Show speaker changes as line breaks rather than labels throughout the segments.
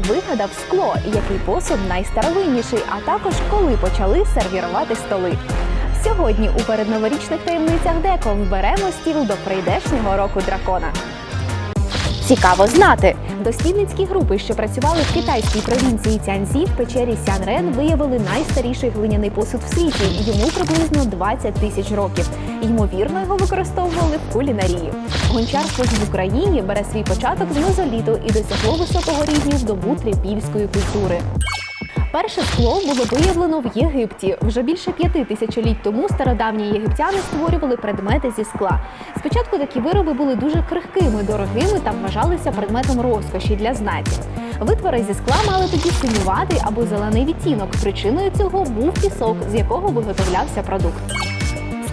Вигадав скло, який посуд найстаровинніший, а також коли почали сервірувати столи. Сьогодні у передноворічних таємницях Деко вберемо стіл до прийдешнього року дракона. Цікаво знати. Дослідницькі групи, що працювали в китайській провінції Цянзі в печері Сянрен, виявили найстаріший глиняний посуд в світі. Йому приблизно 20 тисяч років. Ймовірно, його використовували в кулінарії. Гончарство в Україні бере свій початок з мезоліту і досягло високого рівня в добу трипільської культури. Перше скло було виявлено в Єгипті. Вже більше п'яти тисячоліть тому стародавні єгиптяни створювали предмети зі скла. Спочатку такі вироби були дуже крихкими, дорогими та вважалися предметом розкоші для знаті. Витвори зі скла мали тоді синюватий або зелений відтінок. Причиною цього був пісок, з якого виготовлявся продукт.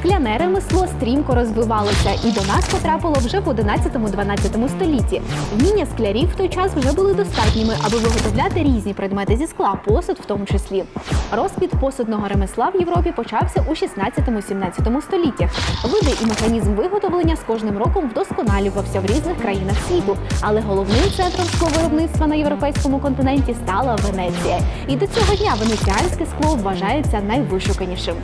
Скляне ремесло стрімко розвивалося і до нас потрапило вже в 11-12 столітті. Вміння склярів в той час вже були достатніми, аби виготовляти різні предмети зі скла, посуд в тому числі. Розквіт посудного ремесла в Європі почався у 16-17 століттях. Види і механізм виготовлення з кожним роком вдосконалювався в різних країнах світу, але головним центром скловиробництва на європейському континенті стала Венеція. І до цього дня венеціанське скло вважається найвишуканішим.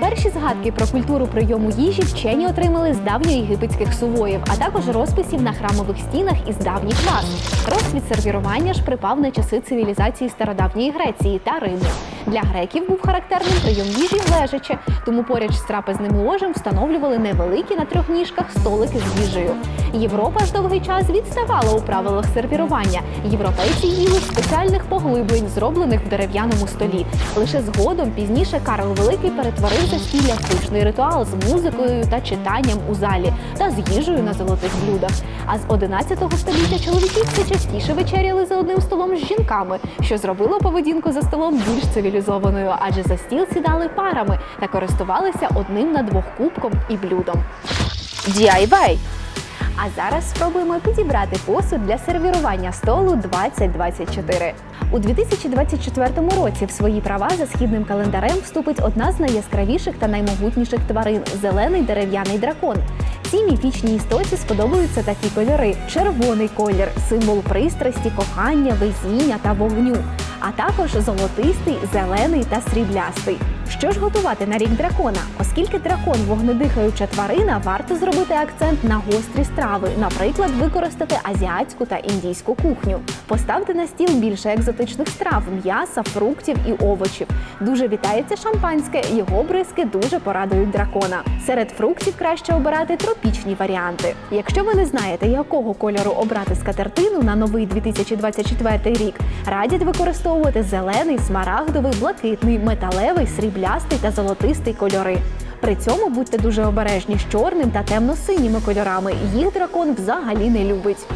Перші згадки про культуру прийому їжі вчені отримали з давньоєгипетських сувоїв, а також розписів на храмових стінах із давніх вас. Розквіт сервірування ж припав на часи цивілізації стародавньої Греції та Риму. Для греків був характерним прийом їжі лежачи, тому поряд з трапезним ложем встановлювали невеликі на трьох ніжках столики з їжею. Європа ж довгий час відставала у правилах сервірування. Європейці їли спеціальних поглиблень, зроблених в дерев'яному столі. Лише згодом пізніше Карл Великий перетворив застілля пишний ритуал з музикою та читанням у залі та з їжею на золотих блюдах. А з 11 століття чоловіки все частіше вечеряли за одним столом з жінками, що зробило поведінку за столом більш цивілізованою, адже за стіл сідали парами та користувалися одним на двох кубком і блюдом. DIY а зараз спробуємо підібрати посуд для сервірування столу 2024. У 2024 році в свої права за східним календарем вступить одна з найяскравіших та наймогутніших тварин зелений дерев'яний дракон. Цій міфічній істоті сподобаються такі кольори: червоний колір, символ пристрасті, кохання, везіння та вогню, а також золотистий, зелений та сріблястий. Що ж готувати на рік дракона? Оскільки дракон вогнедихаюча тварина, варто зробити акцент на гострі страви, наприклад, використати азіатську та індійську кухню. Поставте на стіл більше екзотичних страв, м'яса, фруктів і овочів. Дуже вітається шампанське, його бризки дуже порадують дракона. Серед фруктів краще обирати тропічні варіанти. Якщо ви не знаєте, якого кольору обрати скатертину на новий 2024 рік, радять використовувати зелений, смарагдовий, блакитний, металевий, сріблястий та золотистий кольори. При цьому будьте дуже обережні з чорним та темно-синіми кольорами. Їх дракон взагалі не любить.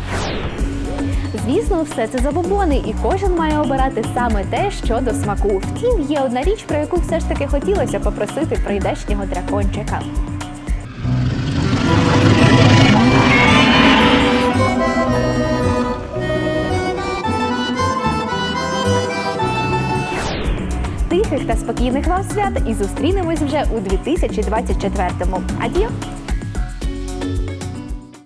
Звісно, все це забобони, і кожен має обирати саме те, що до смаку. Втім, є одна річ, про яку все ж таки хотілося попросити прийдешнього дракончика. Та спокійних вам свят і зустрінемось вже у 2024-му. Адіо!